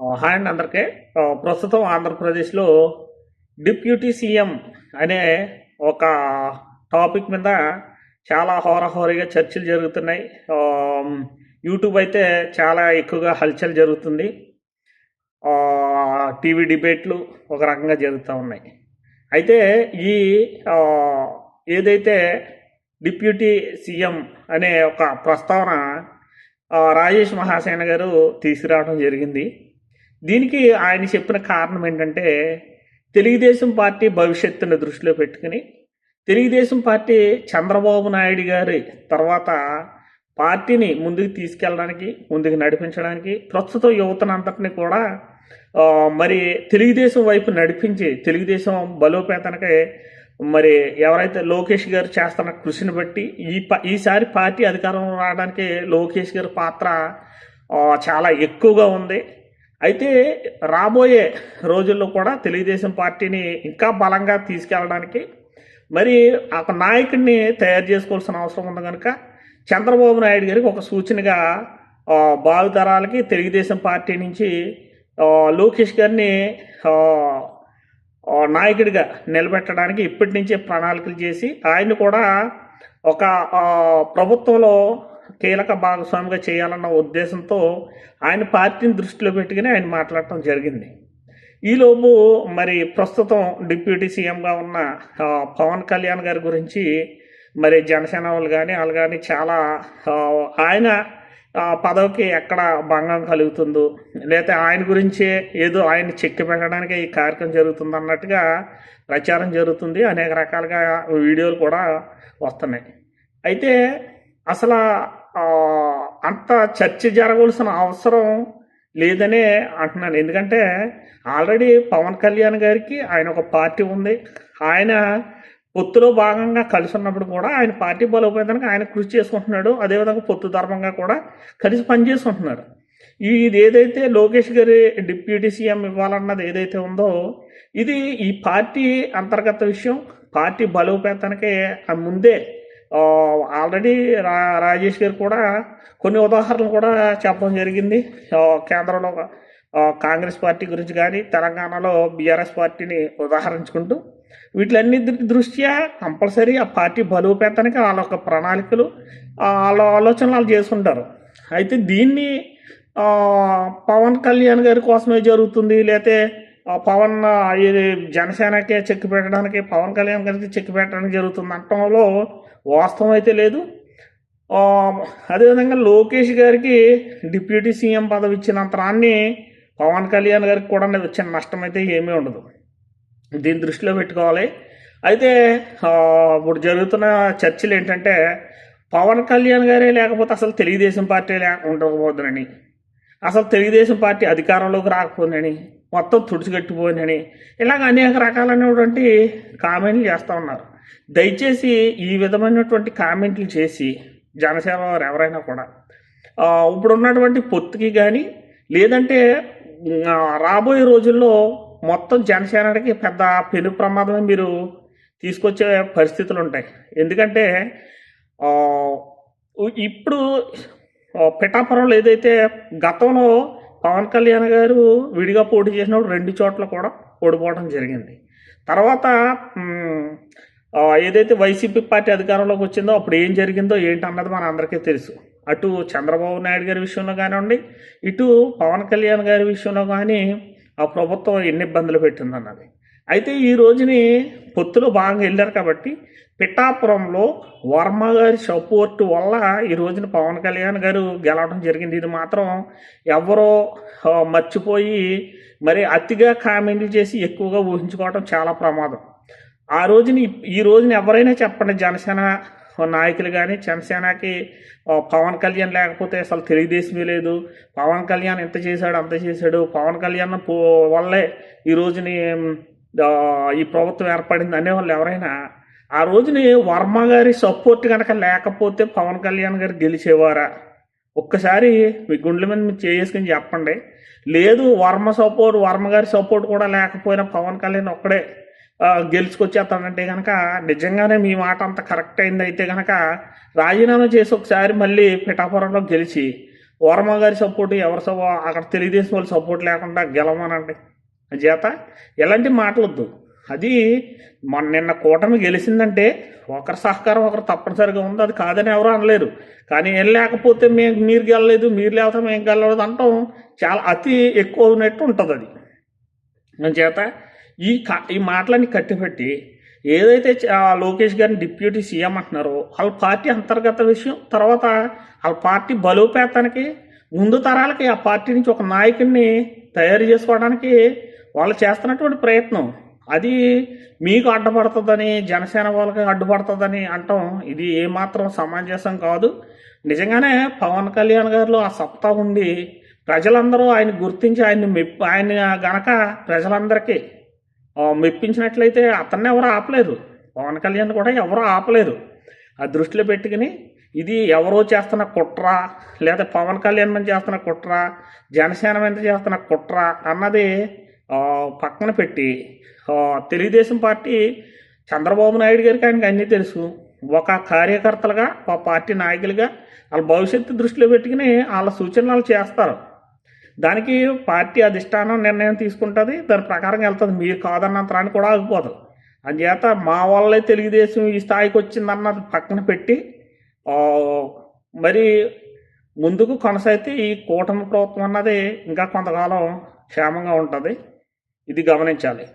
Hi అండి అందరికీ. ప్రస్తుతం ఆంధ్రప్రదేశ్లో డిప్యూటీ సీఎం అనే ఒక టాపిక్ మీద చాలా హోరహోరీగా చర్చలు జరుగుతున్నాయి. యూట్యూబ్ అయితే చాలా ఎక్కువగా హల్చల్ జరుగుతుంది. టీవీ డిబేట్లు ఒక రకంగా జరుగుతూ ఉన్నాయి. అయితే ఈ ఏదైతే డిప్యూటీ సీఎం అనే ఒక ప్రస్తావన రాజేష్ మహాసేన గారు తీసుకురావడం జరిగింది. దీనికి ఆయన చెప్పిన కారణం ఏంటంటే తెలుగుదేశం పార్టీ భవిష్యత్తును దృష్టిలో పెట్టుకుని తెలుగుదేశం పార్టీ చంద్రబాబు నాయుడు గారి తర్వాత పార్టీని ముందుకు తీసుకెళ్ళడానికి ముందుకు నడిపించడానికి ప్రస్తుతం యువతనంతటిని కూడా మరి తెలుగుదేశం వైపు నడిపించి తెలుగుదేశం బలోపేతానికి మరి ఎవరైతే లోకేష్ గారు చేస్తున్న కృషిని బట్టి ఈ ప ఈసారి పార్టీ అధికారం రావడానికి లోకేష్ గారి పాత్ర చాలా ఎక్కువగా ఉంది. అయితే రాబోయే రోజుల్లో కూడా తెలుగుదేశం పార్టీని ఇంకా బలంగా తీసుకెళ్ళడానికి మరి ఒక నాయకుడిని తయారు చేసుకోవాల్సిన అవసరం ఉంది కనుక చంద్రబాబు నాయుడు గారికి ఒక సూచనగా భావితరాలకి తెలుగుదేశం పార్టీ నుంచి లోకేష్ గారిని నాయకుడిగా నిలబెట్టడానికి ఇప్పటి నుంచే ప్రణాళికలు చేసి ఆయన కూడా ఒక ప్రభుత్వంలో కీలక భాగస్వామిగా చేయాలన్న ఉద్దేశంతో ఆయన పార్టీని దృష్టిలో పెట్టుకుని ఆయన మాట్లాడటం జరిగింది. ఈలోపు మరి ప్రస్తుతం డిప్యూటీ సీఎంగా ఉన్న పవన్ కళ్యాణ్ గారి గురించి మరి జనసేన వాళ్ళు కానీ వాళ్ళు కానీ చాలా ఆయన పదవికి ఎక్కడ భంగం కలుగుతుందో లేకపోతే ఆయన గురించే ఏదో ఆయన చెక్కి పెట్టడానికి ఈ కార్యక్రమం జరుగుతుంది అన్నట్టుగా ప్రచారం జరుగుతుంది. అనేక రకాలుగా వీడియోలు కూడా వస్తున్నాయి. అయితే అసలు అంత చర్చ జరగవలసిన అవసరం లేదనే అంటున్నాను. ఎందుకంటే ఆల్రెడీ పవన్ కళ్యాణ్ గారికి ఆయన ఒక పార్టీ ఉంది. ఆయన పొత్తులో భాగంగా కలిసి ఉన్నప్పుడు కూడా ఆయన పార్టీ బలోపేతానికి ఆయన కృషి చేసుకుంటున్నాడు. అదేవిధంగా పొత్తు ధర్మంగా కూడా కలిసి పనిచేసుకుంటున్నాడు. ఈ ఇది ఏదైతే లోకేష్ గారి డిప్యూటీ సీఎం ఇవ్వాలన్నది ఏదైతే ఉందో ఇది ఈ పార్టీ అంతర్గత విషయం. పార్టీ బలోపేతానికి ముందే ఆల్రెడీ రా రాజేష్ గారు కూడా కొన్ని ఉదాహరణలు కూడా చెప్పడం జరిగింది. కేంద్రంలో కాంగ్రెస్ పార్టీ గురించి కానీ తెలంగాణలో బీఆర్ఎస్ పార్టీని ఉదాహరించుకుంటూ వీటిలన్నింటి దృష్ట్యా కంపల్సరీ ఆ పార్టీ బలోపేతానికి వాళ్ళ యొక్క ప్రణాళికలు వాళ్ళ ఆలోచనలు వాళ్ళు చేసుకుంటారు. అయితే దీన్ని పవన్ కళ్యాణ్ గారి కోసమే జరుగుతుంది లేకపోతే పవన్ ఇది జనసేనకే చెక్ పెట్టడానికి పవన్ కళ్యాణ్ గారికి చెక్ పెట్టడానికి జరుగుతుంది అనటంలో వాస్తవం అయితే లేదు. అదేవిధంగా లోకేష్ గారికి డిప్యూటీ సీఎం పదవి ఇచ్చినంతరాన్ని పవన్ కళ్యాణ్ గారికి కూడా వచ్చిన నష్టం అయితే ఏమీ ఉండదు. దీన్ని దృష్టిలో పెట్టుకోవాలి. అయితే ఇప్పుడు జరుగుతున్న చర్చలు ఏంటంటే పవన్ కళ్యాణ్ గారే లేకపోతే అసలు తెలుగుదేశం పార్టీ లేక ఉండకపోతుందని అసలు తెలుగుదేశం పార్టీ అధికారంలోకి రాకపోయిందని మొత్తం తుడిచిగట్టిపోయిందని ఇలాగ అనేక రకాలైనటువంటి కామెంట్లు చేస్తూ ఉన్నారు. దయచేసి ఈ విధమైనటువంటి కామెంట్లు చేసి జనసేన వారు ఎవరైనా కూడా ఇప్పుడున్నటువంటి ఇప్పుడు ఉన్నటువంటి పొత్తుకి కానీ లేదంటే రాబోయే రోజుల్లో మొత్తం జనసేనకి పెద్ద పెను ప్రమాదమే మీరు తీసుకొచ్చే పరిస్థితులు ఉంటాయి. ఎందుకంటే ఇప్పుడు పిఠాపురంలో ఏదైతే గతంలో పవన్ కళ్యాణ్ గారు విడిగా పోటీ చేసినప్పుడు రెండు చోట్ల కూడా ఓడిపోవడం జరిగింది. తర్వాత ఏదైతే వైసీపీ పార్టీ అధికారంలోకి వచ్చిందో అప్పుడు ఏం జరిగిందో ఏంటన్నది మన అందరికీ తెలుసు. అటు చంద్రబాబు నాయుడు గారి విషయంలో కానివ్వండి ఇటు పవన్ కళ్యాణ్ గారి విషయంలో కానీ ఆ ప్రభుత్వం ఎన్ని ఇబ్బందులు పెట్టిందన్నది. అయితే ఈ రోజుని పొత్తులో బాగా వెళ్ళారు కాబట్టి పిఠాపురంలో వర్మ గారి సపోర్ట్ వల్ల ఈ రోజున పవన్ కళ్యాణ్ గారు గెలవడం జరిగింది. ఇది మాత్రం ఎవరో మర్చిపోయి మరి అతిగా కామెంట్లు చేసి ఎక్కువగా ఊహించుకోవడం చాలా ప్రమాదం. ఆ రోజుని ఈ రోజున ఎవరైనా చెప్పండి జనసేన నాయకులు కానీ జనసేనకి పవన్ కళ్యాణ్ లేకపోతే అసలు తెలుగుదేశమే లేదు. పవన్ కళ్యాణ్ ఎంత చేశాడు అంత చేశాడు. పవన్ కళ్యాణ్ వల్లే ఈ రోజుని ఈ ప్రభుత్వం ఏర్పడింది అనేవాళ్ళు ఎవరైనా ఆ రోజుని వర్మ గారి సపోర్ట్ కనుక లేకపోతే పవన్ కళ్యాణ్ గారు గెలిచేవారా? ఒక్కసారి మీ గుండెల మీద మీరు చేసుకుని చెప్పండి. లేదు వర్మ సపోర్ట్ వర్మ గారి సపోర్ట్ కూడా లేకపోయినా పవన్ కళ్యాణ్ ఒక్కడే గెలుచుకొచ్చేస్తానంటే కనుక నిజంగానే మీ మాట అంత కరెక్ట్ అయింది అయితే కనుక రాజీనామా చేసి ఒకసారి మళ్ళీ పిఠాపురంలో గెలిచి వర్మ గారి సపోర్ట్ ఎవరి సపో అక్కడ తెలుగుదేశం వాళ్ళు సపోర్ట్ లేకుండా గెలవమనండి. చేత ఎలాంటి మాటలొద్దు. అది మొన్న నిన్న కూటమి గెలిచిందంటే ఒకరి సహకారం ఒకరు తప్పనిసరిగా ఉంది. అది కాదని ఎవరు అనలేరు. కానీ ఏం లేకపోతే మేము మీరు గెలలేదు మీరు లేకపోతే మేము గెలలేదు అంటాం. చాలా అతి ఎక్కువ ఉన్నట్టు ఉంటుంది అది. చేత ఈ కా ఈ మాటలన్నీ కట్టిపెట్టి ఏదైతే ఆ లోకేష్ గారిని డిప్యూటీ సీఎం అంటున్నారో వాళ్ళ పార్టీ అంతర్గత విషయం తర్వాత వాళ్ళ పార్టీ బలోపేతానికి ముందు తరాలకి ఆ పార్టీ నుంచి ఒక నాయకుడిని తయారు చేసుకోవడానికి వాళ్ళు చేస్తున్నటువంటి ప్రయత్నం. అది మీకు అడ్డుపడుతుందని జనసేన వాళ్ళకి అడ్డుపడుతుందని అంటాం. ఇది ఏమాత్రం సమంజసం కాదు. నిజంగానే పవన్ కళ్యాణ్ గారిలో ఆ సత్తా ఉండి ప్రజలందరూ ఆయన గుర్తించి ఆయన్ని మెప్పి ఆయన గనక ప్రజలందరికీ మెప్పించినట్లయితే అతన్ని ఎవరు ఆపలేరు పవన్ కళ్యాణ్ కూడా ఎవరు ఆపలేరు ఆ దృష్టిలో పెట్టుకుని ఇది ఎవరో చేస్తున్న కుట్ర లేదా పవన్ కళ్యాణ్ మీద చేస్తున్న కుట్ర జనసేన మీద చేస్తున్న కుట్ర అన్నది పక్కన పెట్టి తెలుగుదేశం పార్టీ చంద్రబాబు నాయుడు గారికి ఆయనకి అన్నీ తెలుసు. ఒక కార్యకర్తలుగా ఒక పార్టీ నాయకులుగా వాళ్ళ భవిష్యత్తు దృష్టిలో పెట్టుకుని వాళ్ళ సూచనలు చేస్తారు. దానికి పార్టీ అధిష్టానం నిర్ణయం తీసుకుంటుంది. దాని ప్రకారం వెళ్తుంది. మీరు కాదన్నంతరాన్ని కూడా ఆగిపోదు. అందుచేత మా వాళ్ళే తెలుగుదేశం ఈ స్థాయికి వచ్చిందన్నది పక్కన పెట్టి మరి ముందుకు కొనసాగితే ఈ కూటమి ప్రభుత్వం అన్నది ఇంకా కొంతకాలం క్షేమంగా ఉంటుంది. ఇది గమనించాలి.